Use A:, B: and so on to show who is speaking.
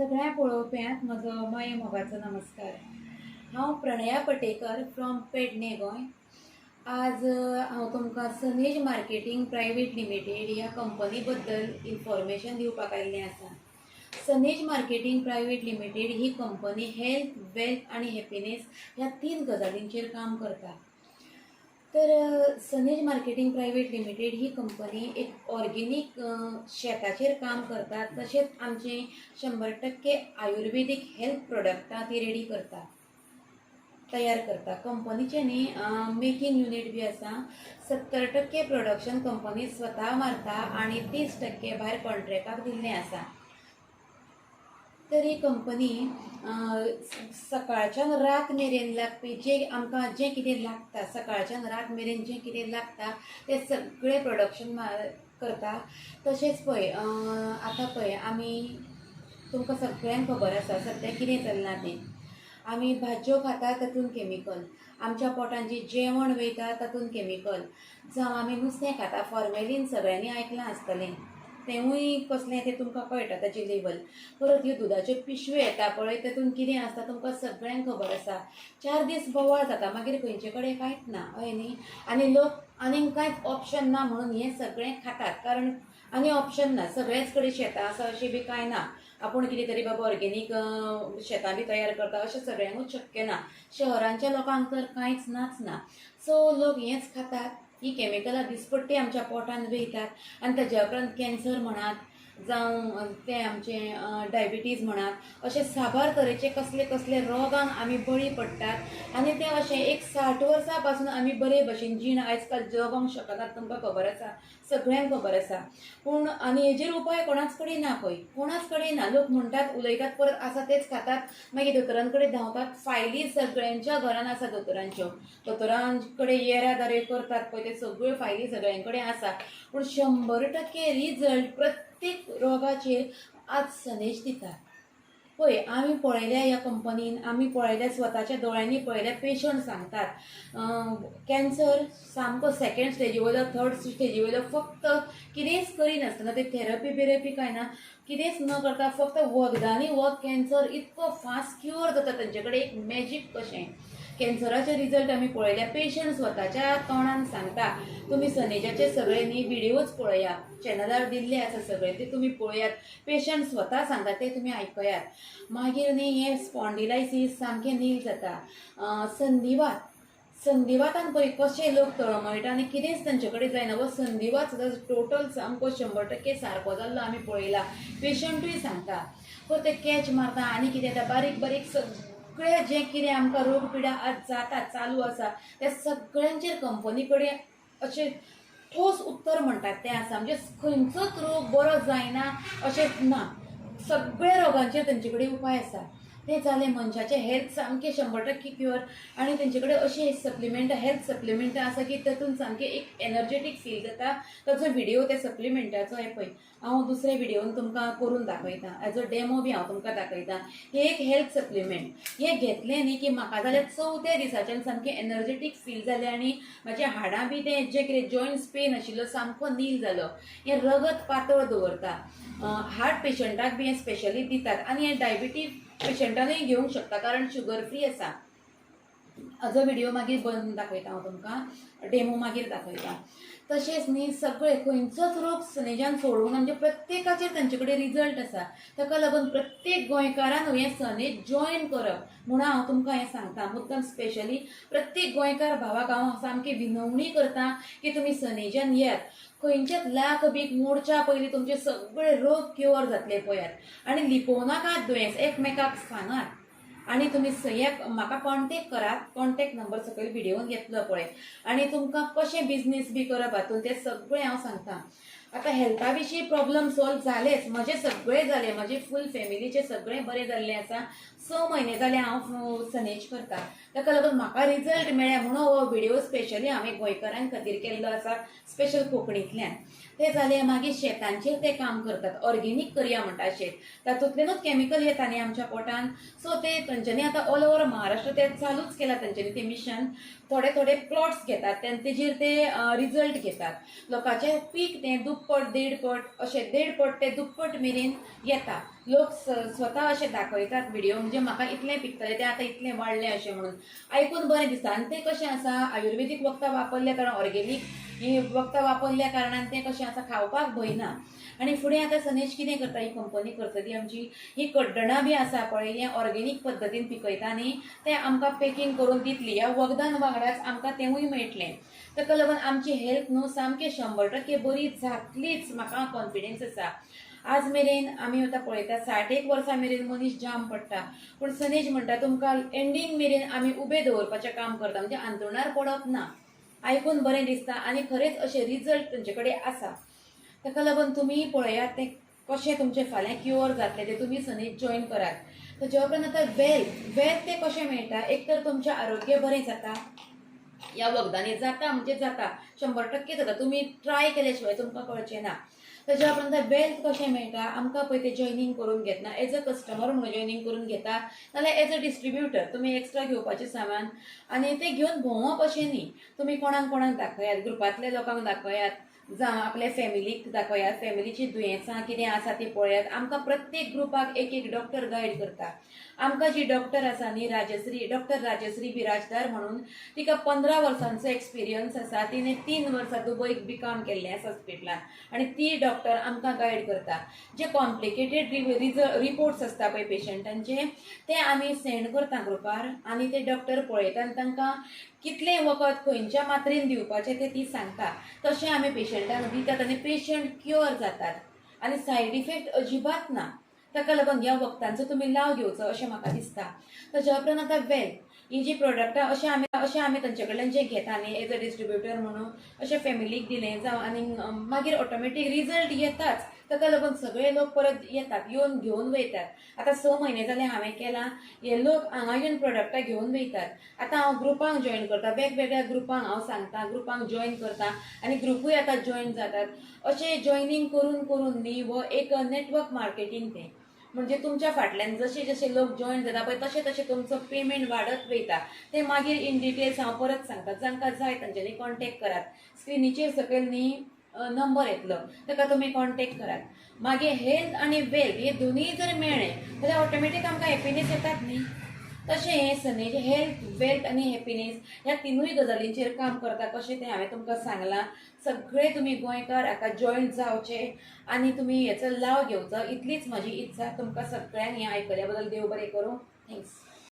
A: सगळ्या पळोवप्यांक म्हजो माय मोगाचो नमस्कार. हांव प्रणया पटेकर फ्रॉम पेडणे गोंय आज हांव तुमकां सनेज मार्केटिंग प्रायवेट लिमिटेड ह्या कंपनी बद्दल इन्फॉर्मेशन दिवपाक आयिल्लें आसा. सनेज मार्केटिंग प्रायवेट लिमिटेड ही कंपनी हेल्थ वेल्थ आनी हॅपिनेस ह्या तीन गजालींचेर काम करता. तर सनेज मार्केटिंग प्रायवेट लिमिटेड ही कंपनी एक ऑर्गेनीक शेताचेर काम करता तशेंच आमचे शंबर टक्के आयुर्वेदीक हेल्थ प्रोडक्टां ती रेडी करता तयार करता कंपनीचें न्ही मेकिंग युनिट बी आसा सत्तर टक्के प्रोडक्शन कंपनी स्वता मारता आनी तीस टक्के भायर कॉन्ट्रॅक्टाक दिल्लें आसा तर ही कंपनी सकाळच्यान रात मेरेन लागपी जे आमकां जें कितें लागता सकाळच्यान रात मेरेन जें कितें लागता तें सगळें प्रोडक्शन करता. तशेंच पळय आतां पळय आमी तुमकां सगळ्यांक खबर आसा सद्या कितें चल्लां तें. आमी भाज्यो खाता तातूंत कॅमिकल आमच्या पोटान जी जेवण वयता तातूंत कॅमिकल जावं आमी नुस्तें खाता फॉर्मेलीन सगळ्यांनी आयकलां आसतलें. तेंवूय कसलें तें तुमकां कळटा ताची लेवल परत ह्यो दुदाच्यो पिशव्यो येता पळय तातूंत कितें आसता तुमकां सगळ्यांक खबर आसा. चार दीस बोवाळ जाता मागीर खंयचे कडेन कांयच ना हय न्ही. आनी लोक आनीक कांयच ऑप्शन ना म्हणून हें सगळें खातात कारण आनी ऑप्शन ना सगळेच कडेन शेतां आसा अशें बी कांय ना. आपूण कितें तरी बाबा ऑर्गेनीक शेतां बी तयार करता अशें सगळ्यांकूच शक्य ना. शहरांच्या लोकांक तर कांयच नाच ना. सो लोक हेंच खातात. ही केमिकलां दिसपट्टी आमच्या पोटान वयतात आनी ताज्या उपरांत कॅन्सर म्हणात जावं ते आमचे डायबिटीज म्हणात अशे साबार तरेचे कसले कसले रोगांक आमी बळी पडटात आनी ते अशें एक साठ वर्सां पासून आमी बरे भशेन जीण आयज काल जगोंक शकनात तुमकां खबर आसा सगळ्यांक खबर आसा पूण आनी हेजेर उपाय कोणाच कडेन ना पळय कोणाच कडेन ना. लोक म्हणटात उलयतात परत आसा तेच खातात. मागीर दोतोरां कडेन धांवतात फायली सगळ्यांच्या घरान आसा दोतोरांच्यो. दोतोरां कडेन येरादारे करतात पळय ते सगळ्यो फायली सगळ्यां कडेन आसा पूण शंबर टक्के रिजल्ट प्रत्येक प्रत्येक रोगाचेर आज संदेश दिता पळय आमी पळयल्या ह्या कंपनीन आमी पळयल्या स्वताच्या दोळ्यांनी पळयल्या पेशंट सांगतात. कॅन्सर सामको सेकंड स्टेजी वयलो थर्ड स्टेजी वयलो फक्त कितेंच करिनासतना ते थेरपी बिरपी कांय ना कितेंच न करता फक्त वखदांनी हो कॅन्सर इतको फास्ट क्युअर जाता तांचे कडेन एक मॅजीक कशें कॅन्सराचे रिजल्ट आमी पळयल्या. पेशंट स्वताच्या तोंडान सांगता तुमी सनेजाचे सगळे न्ही व्हिडिओच पळया चॅनलार दिल्ले आसा सगळे ते तुमी पळयात. पेशंट स्वता सांगता ते तुमी आयकयात मागीर न्ही हे स्पॉन्डिलायसीस सामकें नील जाता. संधिवात. संधिवातान पळय कशे लोक तळमळटा आनी कितेंच तांचे कडेन जायना वो संधिवात सुद्दां टोटल सामको शंबर टक्के सारको जाल्लो आमी पळयला. पेशंटूय सांगता पर ते कॅच मारता आनी कितें येता बारीक बारीक सगळें जें कितें आमकां रोग पिडा आज जाता चालू आसा त्या सगळ्यांचेर कंपनी कडेन अशें ठोस उत्तर म्हणटात तें आसा म्हणजे खंयचोच रोग बरो जायना अशें ना. सगळ्या रोगांचेर तेंचे कडेन उपाय आसा तें जालें मनशाचें हेल्थ सामकें शंबर टक्के प्युअर आनी तेंचे कडेन अशी सप्लिमेंट हेल्थ सप्लिमेंट आसा की तातूंत सामकें एक एनर्जेटीक फील जाता ताचो व्हिडिओ त्या सप्लिमेंटाचो हे पळय हांव दुसऱ्या व्हिडिओन तुमकां करून दाखयता एज अ डेमो बी हांव तुमकां दाखयता हे एक हेल्थ सप्लिमेंट हे घेतलें न्ही की म्हाका जाल्यार चवथ्या दिसाच्यान सामकें एनर्जेटीक फील जालें आनी म्हाज्या हाडां बी तें जें कितें जॉयंट्स पेन आशिल्लो सामको नील जालो हें रगत पातळ दवरता. हार्ट पेशंटाक बी हें स्पेशली दितात. आनी हें डायबिटीज पेशंटानूय घेवंक शकता कारण शुगर फ्री आसा हाजो व्हिडिओ मागीर बंद दाखयता हांव हो तुमकां डेमो मागीर दाखयता तशेंच न्ही सगळे खंयचोच रोग सनेजान सोडून म्हणजे प्रत्येकाचेर तांचे कडेन रिजल्ट आसा. ताका लागून प्रत्येक गोंयकारान हो हें सनेज जॉयन करप म्हणून हांव तुमकां हें सांगता. मुद्दम स्पेशली प्रत्येक गोंयकार भावाक हांव सामकी विनवणी करता की तुमी सनेजान येयात. खंयचेच लाख बीक मोडच्या पयलीं तुमचे सगळे रोग क्युअर जातले पळयात. आनी लिपोवनाकात दुयेंस एकमेकाक सांगात. आनी तुमी सय्याक म्हाका कॉन्टेक्ट करात कॉन्टेक्ट नंबर सकयल व्हिडिओन घेतलो पळय. आनी तुमकां कशें बिझनेस बी करप हातून तें सगळें हांव सांगतां. आतां हेल्था विशीं प्रॉब्लम सॉल्व जालेच म्हजे सगळे झाले. म्हजे फूल फॅमिलीचे सगळें बरें जाल्लें आसा स म्हयने जाले हांव सनेज करता. ताका लागून म्हाका रिजल्ट मेळ्ळे म्हणून हो व्हिडिओ स्पेशली हांवें गोंयकारां खातीर केल्लो आसा स्पेशल कोंकणींतल्यान. ते जाले मागीर शेतांचेर ते काम करतात. ऑर्गेनीक करया म्हणटा शेत. तातूंतल्यानूच कॅमिकल येता न्ही आमच्या पोटान. सो ते तांच्यांनी आतां ऑल ओवर महाराष्ट्र ते चालूच केला तांच्यांनी ते मिशन थोडे थोडे प्लॉट्स घेतात. तेजेर ते रिजल्ट घेतात. लोकांचें पीक तें दुप्पट देडपट अशें देडपट ते दुप्पट मेरेन येता लोक स्वतः स्वता अशें दाखयतात व्हिडिओ म्हणजे म्हाका इतलें पिकतले तें आतां इतलें वाडलें अशें म्हणून. आयकून बरें दिसता. आनी तें कशें आसा आयुर्वेदीक वखदां वापरल्या कारण ऑर्गेनीक ही वखदां वापरल्या कारणान तें कशें आसा खावपाक भंय ना आनी फुडें आतां सनेज कितें करता ही कंपनी करतली आमची ही कड्डणां बी आसा पळय हें ऑर्गेनीक पद्दतीन पिकयता न्ही तें आमकां पॅकींग करून दितली. ह्या वखदां वांगडाच आमकां तेंवूय मेळटलें. ताका लागून आमची हेल्थ न्हू सामकें शंबर टक्के बरी जातलीच म्हाका कॉन्फिडन्स आसा. आज मेरेन आमी आतां पळयता साठ एक वर्सां मेरेन मनीस जाम पडटा. पूण सनेज म्हणटा तुमकां एंडींग मेरेन आमी उबे दवरपाचें काम करता. म्हणजे अंतरुणार पडप ना. आयकून बरें दिसता आनी खरेंच अशें रिजल्ट तुमचे कडेन आसा. ताका लागून तुमी पळयात तें कशें तुमचें फाल्यां क्युअर जातलें तें तुमी सनेज जॉयन करात. ताच्या उपरांत आतां वेल्थ वेल्थ तें कशें मेळटा? एक तर तुमचें आरोग्य बरें जाता. ह्या वखदांनी जाता म्हणजे जाता. शंबर टक्के जाता. तुमी ट्राय केल्या शिवाय तुमकां कळचें ना. ताच्या उपरांत वेल्थ कशें मेळटा आमकां पळय तें जॉयनींग करून घेतना एज अ कस्टमर म्हणून जॉयनींग करून घेता. नाल्यार एज अ डिस्ट्रिब्युटर तुमी एक्स्ट्रा घेवपाचें सामान. आनी तें घेवन भोंवप अशें न्ही. तुमी कोणाक कोणाक दाखयात ग्रुपांतल्या लोकांक दाखयात जावं आपल्या फॅमिलीक दाखयात फॅमिलीची दुयेंसां कितें आसा ती पळयात आमकां प्रत्येक ग्रुपाक एक एक डॉक्टर गायड करता. आमकां जी डॉक्टर आसा न्ही राजश्री डॉक्टर राजश्री बिराजदार म्हणून तिका पंदरा वर्सांचो एक्सपिरियन्स आसा. तिणें तीन वर्सां दुबईक बी काम केल्लें आसा हॉस्पिटलान आनी ती डॉक्टर आमकां गायड करता. जे कॉम्प्लिकेटेड रिपोर्ट्स आसता पळय पेशंटांचे ते आमी सेंड करता ग्रुपार आनी ते डॉक्टर पळयता आनी तांकां कितलें वखद खंयच्या मात्रेन दिवपाचें तें ती सांगता. तशें आमी पेशंट पेशंटांक दितात आनी पेशंट क्युअर जातात. आनी सायड इफेक्ट अजिबात ना ताका लागून ह्या वखदांचो तुमी लाव घेवचो अशें म्हाका दिसता. ताच्या उपरांत आतां वेल ही जी प्रोडक्टां अशें आमी अशें आमी तांचे कडल्यान जें घेता न्ही एज अ डिस्ट्रिब्युटर म्हणून अशें फॅमिलीक दिलें जावं आनी मागीर ऑटोमॅटीक रिजल्ट येताच ताका लागून सगळे लोक परत येतात येवन घेवन वयतात आतां स म्हयने जाले हांवें केलां. हे लोक हांगा येवन प्रोडक्टां घेवन वयतात आतां हांव ग्रुपांक जॉयन करता वेगवेगळ्या ग्रुपांक हांव सांगता ग्रुपांक जॉयन करता आनी ग्रुपूय आतां जॉयन जातात. अशें जॉयनींग करून करून न्ही हो एक नेटवर्क मार्केटींग तें. म्हणजे तुमच्या फाटल्यान जशे जशे लोक जॉयन जाता पळय तशें तशें तुमचो पेमेंट वाडत वयता ते मागीर इन डिटेल्स हांव परत सांगता जांकां जाय तांच्यांनी कॉन्टेक्ट करात स्क्रिनीचेर सकयल न्ही नंबर येतलो. ताका तुमी कॉन्टेक्ट करात मागीर हेल्थ आनी वेल्थ हे दोनूय जर मेळ्ळें जाल्यार ऑटोमॅटीक आमकां हॅपिनेस येतात न्ही. तशें हें सनेज हेल्थ वेल्थ आनी हॅपिनेस ह्या तिनूय गजालींचेर काम करता कशें तें हांवें तुमकां सांगलां. सगळे तुमी गोंयकार हाका जॉयन जावचे आनी तुमी हेचो लाव घेवचो. इतलीच म्हजी इत्सा तुमकां सगळ्यांक हें आयकल्या बद्दल देव बरें करूं. थँक्स